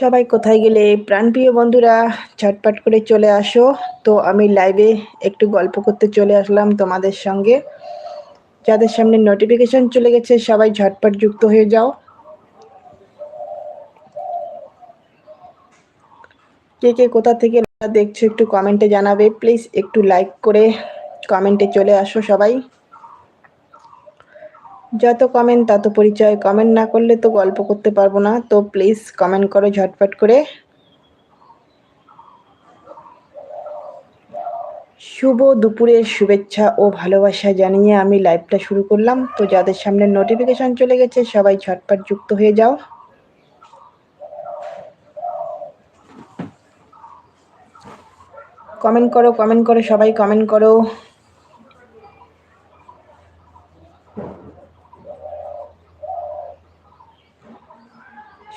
সবাই কোথায় গেলে? প্রাণপ্রিয় বন্ধুরা, ঝটপট করে চলে আসো। তো আমি লাইভে একটু গল্প করতে চলে আসলাম তোমাদের সঙ্গে। যাদের সামনে নোটিফিকেশন চলে গেছে, সবাই ঝটপট যুক্ত হয়ে যাও। কে কে কোথা থেকে দেখছ একটু কমেন্টে জানাবে। প্লিজ একটু লাইক করে কমেন্টে চলে আসো সবাই। যত কমেন্ট তত পরিচয়। কমেন্ট না করলে তো গল্প করতে পারব না। তো প্লিজ কমেন্ট করো ঝটপট করে। শুভ দুপুরের শুভেচ্ছা ও ভালোবাসা জানিয়ে আমি লাইভটা শুরু করলাম। তো যাদের সামনে নোটিফিকেশন চলে গেছে, সবাই ঝটপট যুক্ত হয়ে যাও। কমেন্ট করো কমেন্ট করো, সবাই কমেন্ট করো।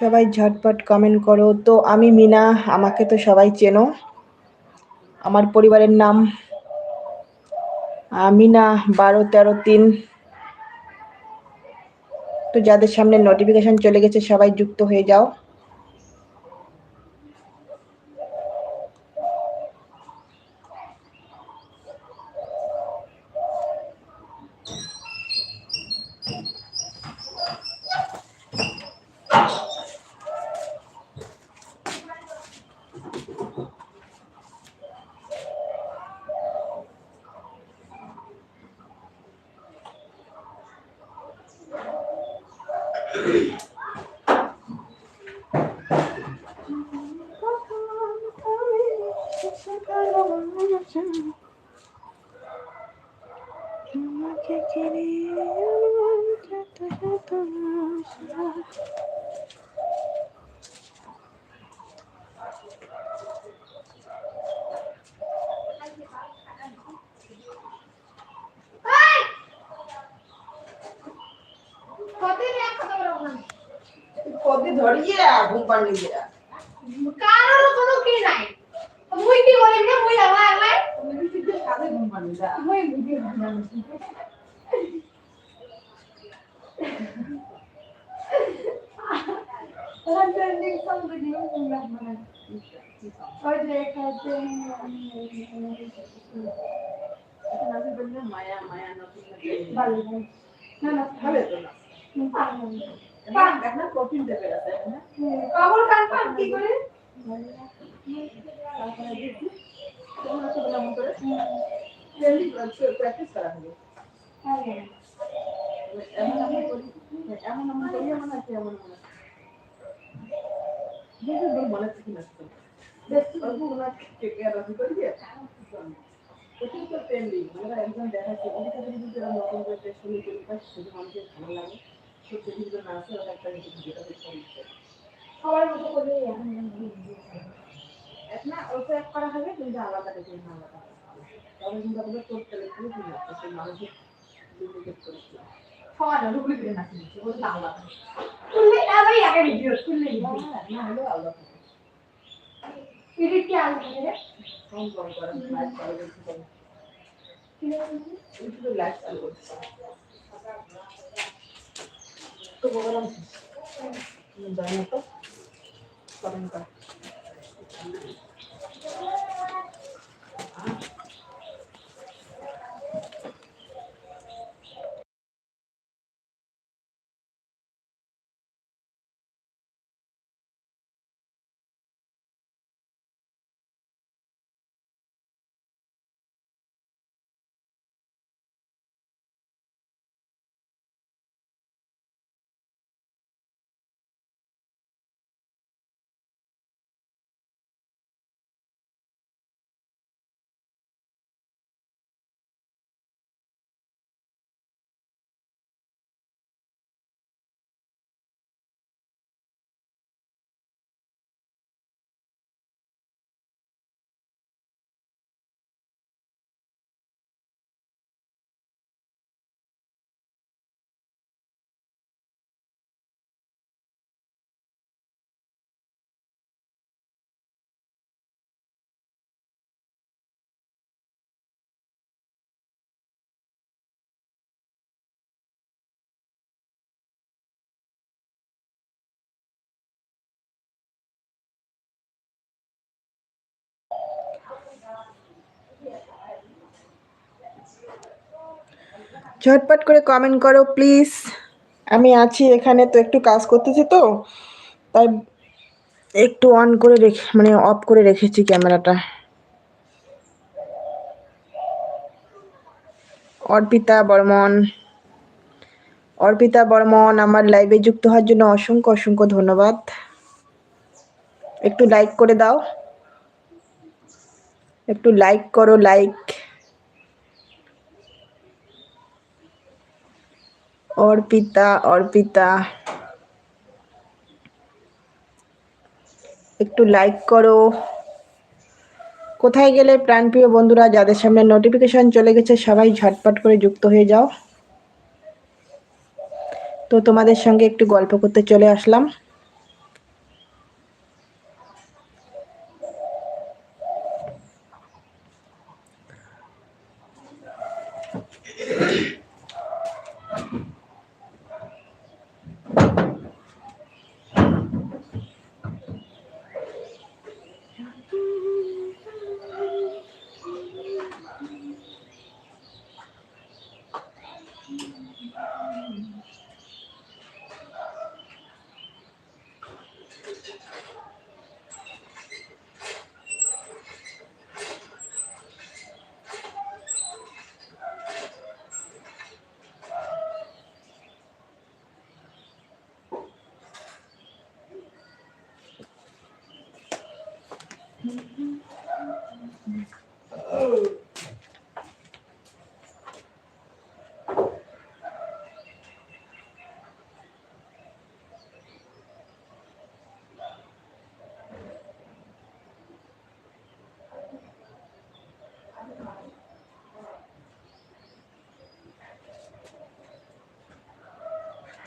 সবাই ঝটপট কমেন্ট করো। তো আমি মিনা, আমাকে তো সবাই চেনো। আমার পরিবারের নাম মিনা বারো তেরো তিন। তো যাদের সামনে নোটিফিকেশান চলে গেছে, সবাই যুক্ত হয়ে যাও। কদি ধরিয়ে ঘুম পাড়লি গিয়া কারোর কোনো কি নাই মুই কি বলি না মুই আমার আমার তুমি কিন্তু কাজে ঘুম পাড়লি যা মুই ভিডিও বানাচ্ছি ওরা ট্রেন্ডিং সং ভিডিও বানাচ্ছি ওই যে কাছে নাচে বললে মায়া মায়া নতুন ভালো না না ভালো তো না প্র্যাকটিস করা? হবে। এমন করি আছে আছে মনে প্রচুর তো। ট্রেন্ডিং মানে একজন দেখাচ্ছে যারা নতুন করে শুনে মানুষের ভালো লাগে। সত্যি কিন্তু নাচে একটা যেটা হচ্ছে সবার মতো করে এখন না ওটা এক করা হবে কিন্তু আলাদা দেখে আলাদা তবে কিন্তু আমাদের করতে লাগবে কি না তো সেই মানুষের ডুপ্লিকেট করেছে সবার ডুপ্লিকেট নাকি ওটা আলাদা তুললে আবার আগে ভিডিও না হলে আলাদা থাকে এডিট কি আলাদা করে কম কম করা পারে ইউটিউবে লাইভ চালু করতে তো বললাম জানি তো করেন কর ঝটপট করে কমেন্ট করো প্লিজ আমি আছি এখানে তো একটু কাজ করতেছি তো, তাই একটু অন করে রেখে মানে অফ করে রেখেছি ক্যামেরাটা। অর্পিতা বর্মন অর্পিতা বর্মন, আমার লাইভে যুক্ত হওয়ার জন্য অসংখ্য অসংখ্য ধন্যবাদ। একটু লাইক করে দাও। একটু লাইক করো লাইক অর্পিতা অর্পিতা। একটু লাইক করো। কোথায় গেলে প্রাণপ্রিয় বন্ধুরা, যাদের সামনে নোটিফিকেশন চলে গেছে, সবাই ঝটপট করে যুক্ত হয়ে যাও। তো তোমাদের সঙ্গে একটু গল্প করতে চলে আসলাম।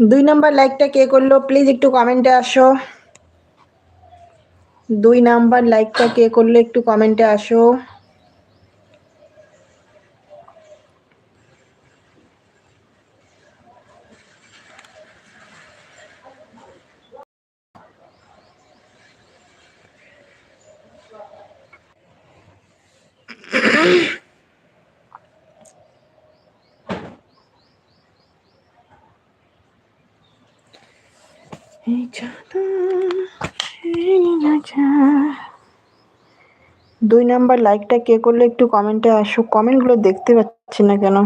দুই নাম্বার লাইকটা কে করল? প্লিজ একটু কমেন্টে আসো। দুই নাম্বার লাইকটা কে করল? একটু কমেন্টে আসো। দুই নাম্বার লাইকটা কে করলে একটু কমেন্টে আসো কমেন্টগুলো দেখতে পাচ্ছি না কেন।